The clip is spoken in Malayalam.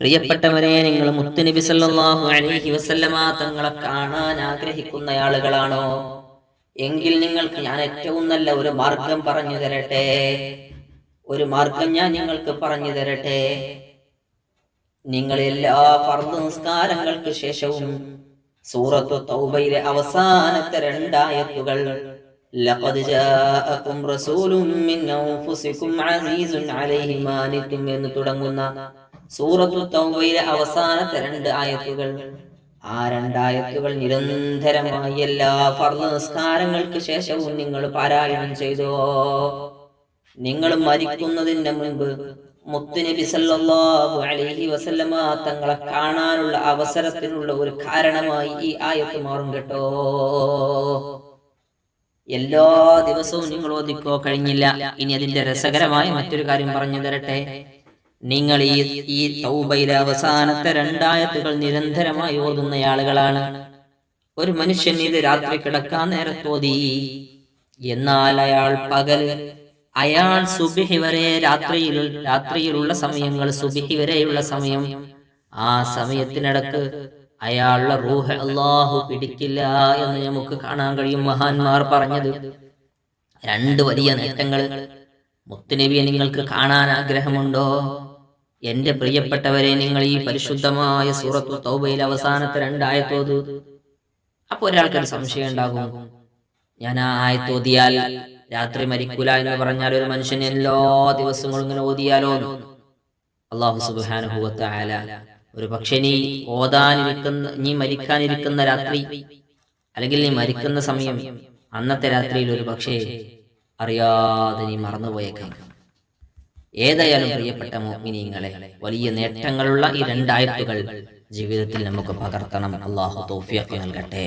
പ്രിയപ്പെട്ടവരെ നിങ്ങൾ മുത്തുനബി സല്ലല്ലാഹു അലൈഹി വസല്ലമ തങ്ങളെ കാണാൻ ആഗ്രഹിക്കുന്ന ആളുകളാണോ? എങ്കിൽ നിങ്ങൾക്ക് ഞാൻ ഏറ്റവും നല്ല ഒരു മാർഗം പറഞ്ഞു തരട്ടെ. ഒരു മാർഗം ഞാൻ നിങ്ങൾക്ക് പറഞ്ഞു തരട്ടെ. നിങ്ങൾ എല്ലാ ഫർദ് നിസ്കാരങ്ങൾക്ക് ശേഷവും സൂറത്തു തൗബയിലെ അവസാനത്തെ രണ്ടായത്തുകൾ ലഖദ് ജാഅകും റസൂലും മിൻ അൻഫുസികും അസീസുൻ അലൈഹി എന്ന് തുടങ്ങുന്ന സൂറത്തു തൗബയിലെ അവസാനത്തെ രണ്ട് ആയത്തുകൾ. ആ രണ്ടായത്തുകൾ നിരന്തരമായി എല്ലാ ഫർദ് നിസ്കാരങ്ങൾക്ക് ശേഷവും നിങ്ങൾ പാരായണം ചെയ്തോ? നിങ്ങൾ മരിക്കുന്നതിന് മുൻപ് മുത്തുനബി സല്ലല്ലാഹു അലൈഹി വസല്ലമ തങ്ങളെ കാണാനുള്ള അവസരത്തിനുള്ള ഒരു കാരണമായി ഈ ആയത്ത് മാറും കേട്ടോ. എല്ലാ ദിവസവും നിങ്ങൾ ഓതിക്കോ? കഴിഞ്ഞില്ല. ഇനി അതിന്റെ രസകരമായി മറ്റൊരു കാര്യം പറഞ്ഞു തരട്ടെ. നിങ്ങൾ ഈ ഈ തൗബയിലെ അവസാനത്തെ രണ്ടായത്തുകൾ നിരന്തരമായി ഓതുന്ന ആളുകളാണ്. ഒരു മനുഷ്യൻ ഇത് രാത്രി കിടക്കാൻ നേരത്തോതി എന്നാൽ അയാൾ പകൽ അയാൾ സുബിഹി വരെ രാത്രിയിൽ രാത്രിയിലുള്ള സമയങ്ങൾ സുബിഹി വരെയുള്ള സമയം. ആ സമയത്തിനിടക്ക് അയാളുടെ റൂഹ് അള്ളാഹു പിടിക്കില്ല എന്ന് നമുക്ക് കാണാൻ കഴിയും മഹാന്മാർ പറഞ്ഞത്. രണ്ട് വലിയ നേട്ടങ്ങൾ. മുത്തുനബിയെ നിങ്ങൾക്ക് കാണാൻ ആഗ്രഹമുണ്ടോ? എന്റെ പ്രിയപ്പെട്ടവരെ നിങ്ങൾ ഈ പരിശുദ്ധമായ സൂറത്തു തൗബയിൽ അവസാനത്തെ രണ്ടായത്തോത്. അപ്പൊ ഒരാൾക്കൊരു സംശയം ഉണ്ടാകും. ഞാൻ ആ ആയത്തോതിയാൽ രാത്രി മരിക്കൂല എന്ന് പറഞ്ഞാൽ ഒരു മനുഷ്യൻ എല്ലാ ദിവസങ്ങളും ഇങ്ങനെ ഓതിയാലോ? അള്ളാഹു സുബാനുഭവത്ത് ആല ഒരു പക്ഷെ നീ ഓതാനിരിക്കുന്ന നീ മരിക്കാനിരിക്കുന്ന രാത്രി അല്ലെങ്കിൽ നീ മരിക്കുന്ന സമയം അന്നത്തെ രാത്രിയിൽ ഒരു പക്ഷേ അറിയാതെ നീ മറന്നുപോയേക്കാം. ഏതായാലും പ്രിയപ്പെട്ട മോമിനിങ്ങളെ വലിയ നേട്ടങ്ങളുള്ള ഈ രണ്ടായത്തുകൾ ജീവിതത്തിൽ നമുക്ക് പകർത്തണം. അള്ളാഹു തോഫിയൊക്കെ നൽകട്ടെ.